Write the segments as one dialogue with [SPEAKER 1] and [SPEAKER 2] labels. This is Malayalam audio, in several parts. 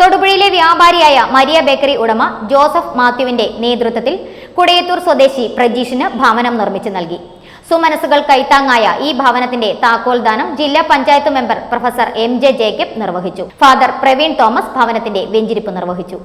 [SPEAKER 1] തൊടുപുഴയിലെ വ്യാപാരിയായ മരിയ ബേക്കറി ഉടമ ജോസഫ് മാത്യുവിന്റെ നേതൃത്വത്തിൽ കുടയത്തൂർ സ്വദേശി പ്രജീഷിന് ഭവനം നിർമ്മിച്ചു നൽകി. സുമനസുകൾ കൈത്താങ്ങായ ഈ ഭവനത്തിന്റെ താക്കോൽദാനം ജില്ലാ panchayat member professor M J Jacob നിർവഹിച്ചു. ഫാദർ പ്രവീൺ തോമസ് ഭവനത്തിന്റെ വെഞ്ചിരിപ്പ് നിർവഹിച്ചു.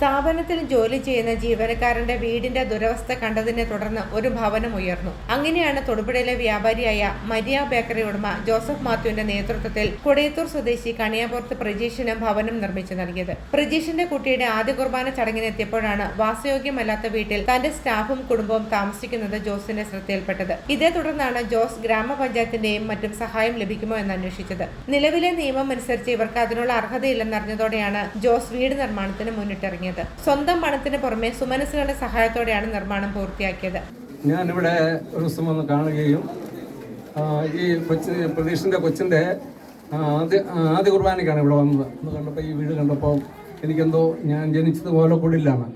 [SPEAKER 2] സ്ഥാപനത്തിൽ ജോലി ചെയ്യുന്ന ജീവനക്കാരന്റെ വീടിന്റെ ദുരവസ്ഥ കണ്ടതിനെ തുടർന്ന് ഒരു ഭവനം ഉയർന്നു. അങ്ങനെയാണ് തൊടുപുഴയിലെ വ്യാപാരിയായ മരിയ ബേക്കറി ഉടമ ജോസഫ് മാത്യുവിന്റെ നേതൃത്വത്തിൽ കൊടയത്തൂർ സ്വദേശി കണിയാപുറത്ത് പ്രജീഷിന് ഭവനം നിർമ്മിച്ചു നൽകിയത്. പ്രജീഷിന്റെ കുട്ടിയുടെ ആദ്യ കുർബാന ചടങ്ങിനെത്തിയപ്പോഴാണ് വാസയോഗ്യമല്ലാത്ത വീട്ടിൽ തന്റെ സ്റ്റാഫും കുടുംബവും താമസിക്കുന്നത് ജോസിന്റെ ശ്രദ്ധയിൽപ്പെട്ടത്. ഇതേ തുടർന്നാണ് ജോസ് ഗ്രാമപഞ്ചായത്തിന്റെയും മറ്റും സഹായം ലഭിക്കുമോ എന്ന് അന്വേഷിച്ചത്. നിലവിലെ നിയമം അനുസരിച്ച് ഇവർക്ക് അതിനുള്ള അർഹതയില്ലെന്നറിഞ്ഞതോടെയാണ് ജോസ് വീട് നിർമ്മാണത്തിന് മുന്നിട്ടിറങ്ങിയത്. സ്വന്തം പണത്തിന് പുറമെ സുമനസുകളുടെ സഹായത്തോടെയാണ് നിർമ്മാണം പൂർത്തിയാക്കിയത്.
[SPEAKER 3] ഞാനിവിടെ ഒരു ദിവസം വന്ന് കാണുകയും ഈ കൊച്ചി പ്രതീഷിന്റെ കൊച്ചിന്റെ ആദ്യ ആദ്യ കുർബാനയ്ക്കാണ് ഇവിടെ വന്നത്. എന്ന് കണ്ടപ്പോൾ ഈ വീട് കണ്ടപ്പോൾ എനിക്കെന്തോ ഞാൻ ജനിച്ചത് കൂടില്ലാണ്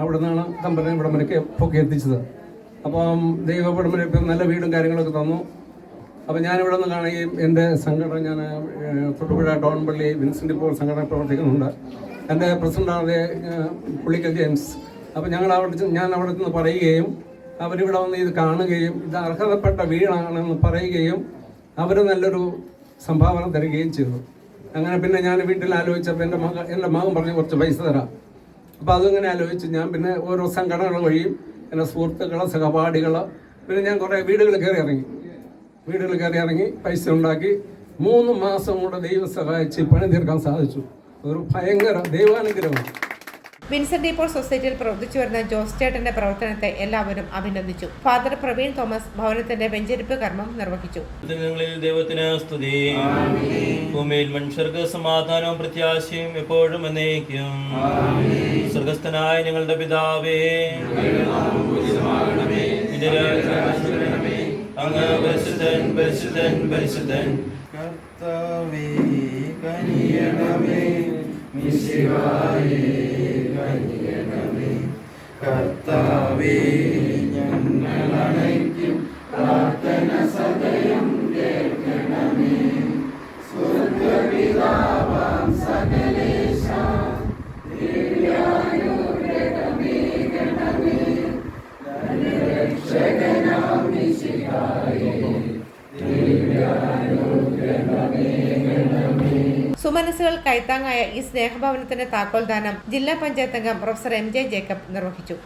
[SPEAKER 3] അവിടെ നിന്നാണ് കമ്പനി ഇവിടെ വരയ്ക്ക് പൊക്കി എത്തിച്ചത്. അപ്പം ദൈവ ഇപ്പം നല്ല വീടും കാര്യങ്ങളൊക്കെ തന്നു. അപ്പോൾ ഞാനിവിടെ നിന്ന് കാണുകയും എന്റെ സംഘടന ഞാൻ തൊട്ടുപുഴ ടൗൺ പള്ളി വിൻസെന്റ് ഇപ്പോൾ സംഘടന പ്രവർത്തിക്കുന്നുണ്ട്. എന്റെ പ്രസിഡന്റാണ് പുള്ളിക്കൽ ജെയിംസ്. അപ്പോൾ ഞങ്ങൾ അവിടെ ഞാൻ അവിടെ നിന്ന് പറയുകയും അവരിവിടെ വന്ന് ഇത് കാണുകയും ഇത് അർഹതപ്പെട്ട വീടാണെന്ന് പറയുകയും അവർ നല്ലൊരു സംഭാവന തരികയും ചെയ്തു. അങ്ങനെ പിന്നെ ഞാൻ വീട്ടിൽ ആലോചിച്ചപ്പോൾ എന്റെ മക എന്റെ മകൻ പറഞ്ഞ് കുറച്ച് പൈസ തരാം. അപ്പോൾ അതങ്ങനെ ആലോചിച്ച് ഞാൻ പിന്നെ ഓരോ സംഘടനകൾ വഴിയും എന്റെ സുഹൃത്തുക്കൾ സഹപാഠികൾ പിന്നെ ഞാൻ കുറേ വീടുകൾ കയറി ഇറങ്ങി. വീടുകൾ കയറി ഇറങ്ങി പൈസ ഉണ്ടാക്കി മൂന്ന് മാസം കൂടെ ദൈവം സഹായിച്ച് പണി തീർക്കാൻ സാധിച്ചു. ഒരു ഭയങ്കര ദൈവാനുഗ്രഹമാണ്
[SPEAKER 2] വിൻസെന്റ് ഇപ്പോൾ സൊസൈറ്റിയിൽ പ്രവർത്തിച്ചു വരുന്ന ജോസ് ചേട്ടന്റെ പ്രവർത്തനത്തെ എല്ലാവരും അഭിനന്ദിച്ചു. ഫാദർ പ്രവീൺ തോമസ് ഭവനത്തിന്റെ വെഞ്ചരിപ്പ് കർമ്മം നിർവഹിച്ചു.
[SPEAKER 4] ദൈവത്തിന് സ്തുതി. ഭൂമിയിൽ മനുഷ്യർക്ക് സമാധാനവും പ്രത്യാശയും എപ്പോഴും എന്നേക്കും. സ്വർഗസ്ഥനായ ഞങ്ങളുടെ പിതാവേ. അങ്ങ് പരിശുദ്ധൻ പരിശുദ്ധൻ പരിശുദ്ധൻ.
[SPEAKER 5] കർത്താവേ കനിയണമേ. കർത്താവേ ഞങ്ങളണയ്ക്കും പ്രാർത്ഥന സദയം കേൾക്കണമേ. സ്വർഗപിതാവാം സകലേശ രക്ഷകനാം മിശിഹായേ
[SPEAKER 2] സുമനസുകൾ കൈത്താങ്ങായ ഈ സ്നേഹഭവനത്തിന്റെ താക്കോൽ ദാനം ജില്ലാ പഞ്ചായത്ത് അംഗം പ്രൊഫസർ എം ജെ ജേക്കബ് നിർവഹിച്ചു.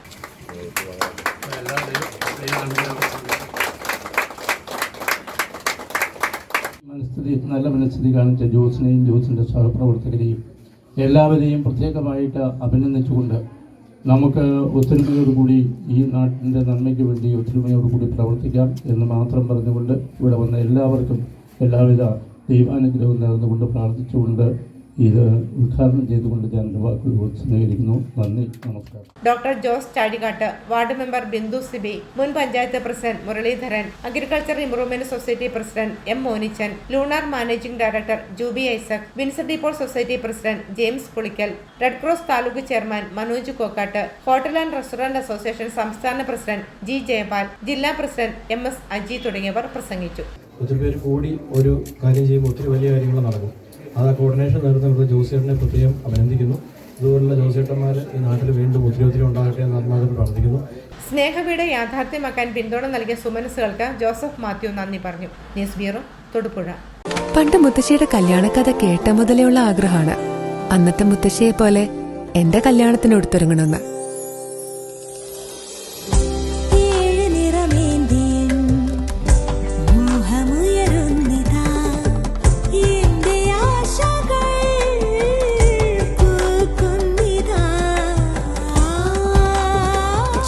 [SPEAKER 6] നല്ല മനസ്ഥിതി കാണിച്ച ജോസിനെയും ജോസിന്റെ സഹപ്രവർത്തകരെയും എല്ലാവരെയും പ്രത്യേകമായിട്ട് അഭിനന്ദിച്ചുകൊണ്ട് നമുക്ക് ഒത്തൊരുമയോടുകൂടി ഈ നാട്ടിന്റെ നന്മയ്ക്ക് വേണ്ടി ഒത്തൊരുമയോടുകൂടി പ്രവർത്തിക്കാം എന്ന് മാത്രം പറഞ്ഞുകൊണ്ട് ഇവിടെ വന്ന എല്ലാവർക്കും എല്ലാവിധ ദൈവാനുഗ്രഹവും നേർന്നുകൊണ്ട് പ്രാർത്ഥിച്ചുകൊണ്ട് ഇത് ഉദ്ഘാടനം ചെയ്തുകൊണ്ട് ഞാൻ എന്റെ വാക്കുകൾ സ്നേഹിക്കുന്നു നന്ദി നമസ്കാരം.
[SPEAKER 2] Doctor Jose Chadikattu ward member Bindu Sibi മുൻ panchayat president Muraleedharan agriculture improvement society president M Monichan lunar managing director Jubi Isaac Vincent Depaul society president James Pulickal red cross taluk chairman Manoj Kokkat hotel and restaurant association സംസ്ഥാന പ്രസിഡന്റ് ജി ജയപാൽ ജില്ലാ പ്രസിഡന്റ് എം എസ് അജി തുടങ്ങിയവർ പ്രസംഗിച്ചു.
[SPEAKER 7] ഒത്തിരി പേര് കൂടി ഒരു കാര്യം ചെയ്യുമ്പോൾ ഒത്തിരി വലിയ കാര്യങ്ങൾ നടക്കും. അത് ആ കോർഡിനേഷൻ നേതൃത്വം ജോസിയേട്ടനെ പ്രത്യേകം അഭിനന്ദിക്കുന്നു. ഇതുപോലുള്ള ജോസിയേട്ടന്മാർ ഈ നാട്ടിൽ വീണ്ടും ഒത്തിരി ഒത്തിരി ഉണ്ടാകട്ടെ എന്ന് ആത്മാർത്ഥം പ്രാർത്ഥിക്കുന്നു.
[SPEAKER 2] സ്നേഹവീട് യാഥാർത്ഥ്യമാക്കാൻ പിന്തുണ നൽകിയ സുമനസുകൾക്ക് ജോസഫ് മാത്യു നന്ദി പറഞ്ഞു. News bureau Thodupuzha.
[SPEAKER 8] പണ്ട് മുത്തശ്ശിയുടെ കല്യാണക്കഥ കേട്ട മുതലേ ഉള്ള ആഗ്രഹമാണ്. അന്നത്തെ മുത്തശ്ശിയെ പോലെ എന്റെ കല്യാണത്തിന് എടുത്തൊരുങ്ങണമെന്ന്